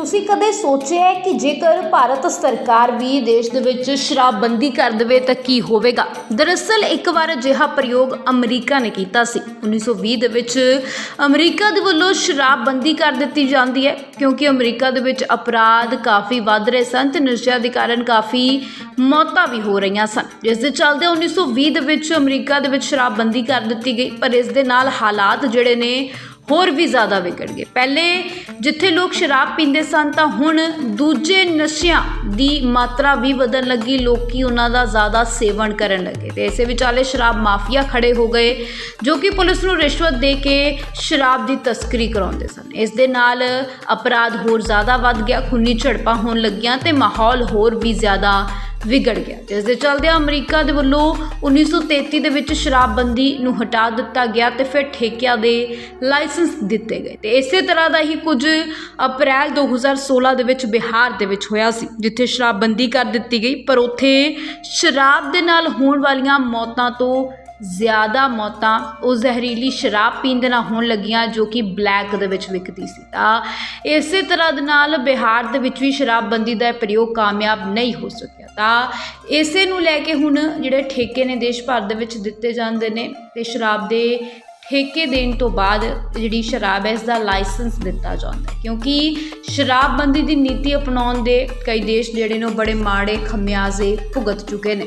ਤੁਸੀਂ ਕਦੇ ਸੋਚਿਆ ਹੈ ਕਿ ਜੇਕਰ ਭਾਰਤ ਸਰਕਾਰ ਵੀ ਦੇਸ਼ ਦੇ ਵਿੱਚ ਸ਼ਰਾਬਬੰਦੀ ਕਰ ਦੇਵੇ ਤਾਂ ਕੀ ਹੋਵੇਗਾ? ਦਰਅਸਲ ਇੱਕ ਵਾਰ ਅਜਿਹਾ ਪ੍ਰਯੋਗ ਅਮਰੀਕਾ ਨੇ ਕੀਤਾ ਸੀ। 1920 ਦੇ ਵਿੱਚ ਅਮਰੀਕਾ ਦੇ ਵੱਲੋਂ ਸ਼ਰਾਬਬੰਦੀ ਕਰ ਦਿੱਤੀ ਜਾਂਦੀ ਹੈ, ਕਿਉਂਕਿ ਅਮਰੀਕਾ ਦੇ ਵਿੱਚ ਅਪਰਾਧ ਕਾਫੀ ਵੱਧ ਰਹੇ ਸਨ ਤੇ ਨਸ਼ਿਆਂ ਦੇ ਕਾਰਨ ਕਾਫੀ ਮੌਤਾਂ ਵੀ ਹੋ ਰਹੀਆਂ ਸਨ। ਜਿਸ ਦੇ ਚੱਲਦੇ 1920 ਦੇ ਵਿੱਚ ਅਮਰੀਕਾ ਦੇ ਵਿੱਚ ਸ਼ਰਾਬਬੰਦੀ ਕਰ ਦਿੱਤੀ ਗਈ, ਪਰ ਇਸ ਦੇ ਨਾਲ ਹਾਲਾਤ ਜਿਹੜੇ ਨੇ ਹੋਰ ਵੀ ਜ਼ਿਆਦਾ ਵਿਗੜ ਗਏ। ਪਹਿਲੇ ਜਿੱਥੇ ਲੋਕ ਸ਼ਰਾਬ ਪੀਂਦੇ ਸਨ, ਤਾਂ ਹੁਣ ਦੂਜੇ ਨਸ਼ਿਆਂ ਦੀ ਮਾਤਰਾ ਵੀ ਵਧਣ ਲੱਗੀ। ਲੋਕੀ ਉਹਨਾਂ ਦਾ ਜ਼ਿਆਦਾ ਸੇਵਨ ਕਰਨ ਲੱਗੇ ਤੇ ਇਸੇ ਵਿਚਾਲੇ ਸ਼ਰਾਬ ਮਾਫੀਆ ਖੜੇ ਹੋ ਗਏ, ਜੋ ਕਿ ਪੁਲਿਸ ਨੂੰ ਰਿਸ਼ਵਤ ਦੇ ਕੇ ਸ਼ਰਾਬ ਦੀ ਤਸਕਰੀ ਕਰਾਉਂਦੇ ਸਨ। ਇਸ ਦੇ ਨਾਲ ਅਪਰਾਧ ਹੋਰ ਜ਼ਿਆਦਾ ਵੱਧ ਗਿਆ, ਖੂਨੀ ਝੜਪਾਂ ਹੋਣ ਲੱਗੀਆਂ ਤੇ ਮਾਹੌਲ ਹੋਰ ਵੀ ਜ਼ਿਆਦਾ ਵਿਗੜ ਗਿਆ। ਜਿਸ ਦੇ ਚਲਦਿਆਂ ਅਮਰੀਕਾ ਦੇ ਵੱਲੋਂ 1933 ਦੇ ਵਿੱਚ ਸ਼ਰਾਬਬੰਦੀ ਨੂੰ ਹਟਾ ਦਿੱਤਾ ਗਿਆ ਤੇ ਫਿਰ ਠੇਕਿਆਂ ਦੇ ਲਾਇਸੈਂਸ ਦਿੱਤੇ ਗਏ। ਤੇ ਇਸੇ ਤਰ੍ਹਾਂ ਦਾ ਹੀ ਕੁਝ ਅਪ੍ਰੈਲ 2016 ਦੇ ਵਿੱਚ ਬਿਹਾਰ ਦੇ ਵਿੱਚ ਹੋਇਆ ਸੀ, ਜਿੱਥੇ ਸ਼ਰਾਬਬੰਦੀ ਕਰ ਦਿੱਤੀ ਗਈ। ਪਰ ਉੱਥੇ ਸ਼ਰਾਬ ਦੇ ਨਾਲ ਹੋਣ ਵਾਲੀਆਂ ਮੌਤਾਂ ਤੋਂ ਜ਼ਿਆਦਾ ਮੌਤਾਂ ਉਹ ਜ਼ਹਿਰੀਲੀ ਸ਼ਰਾਬ ਪੀਣ ਦੇ ਨਾਲ ਹੋਣ ਲੱਗੀਆਂ ਜੋ ਕਿ ਬਲੈਕ ਦੇ ਵਿੱਚ ਵਿਕਦੀ ਸੀ। ਤਾਂ ਇਸੇ ਤਰ੍ਹਾਂ ਦੇ ਨਾਲ ਬਿਹਾਰ ਦੇ ਵਿੱਚ ਵੀ ਸ਼ਰਾਬਬੰਦੀ ਦਾ ਪ੍ਰਯੋਗ ਕਾਮਯਾਬ ਨਹੀਂ ਹੋ ਸਕਿਆ। ਤਾਂ ਇਸੇ ਨੂੰ ਲੈ ਕੇ ਹੁਣ ਜਿਹੜੇ ਠੇਕੇ ਨੇ ਦੇਸ਼ ਭਰ ਦੇ ਵਿੱਚ ਦਿੱਤੇ ਜਾਂਦੇ ਨੇ ਤੇ ਸ਼ਰਾਬ ਦੇ ਠੇਕੇ ਦੇਣ ਤੋਂ ਬਾਅਦ ਜਿਹੜੀ ਸ਼ਰਾਬ ਹੈ ਇਸ ਦਾ ਲਾਇਸੈਂਸ ਦਿੱਤਾ ਜਾਂਦਾ ਹੈ। ਕਿਉਂਕਿ ਸ਼ਰਾਬਬੰਦੀ ਦੀ ਨੀਤੀ ਅਪਣਾਉਣ ਦੇ ਕਈ ਦੇਸ਼ ਜਿਹੜੇ ਨੇ ਉਹ ਬੜੇ ਮਾੜੇ ਖਮਿਆਜ਼ੇ ਭੁਗਤ ਚੁੱਕੇ ਨੇ।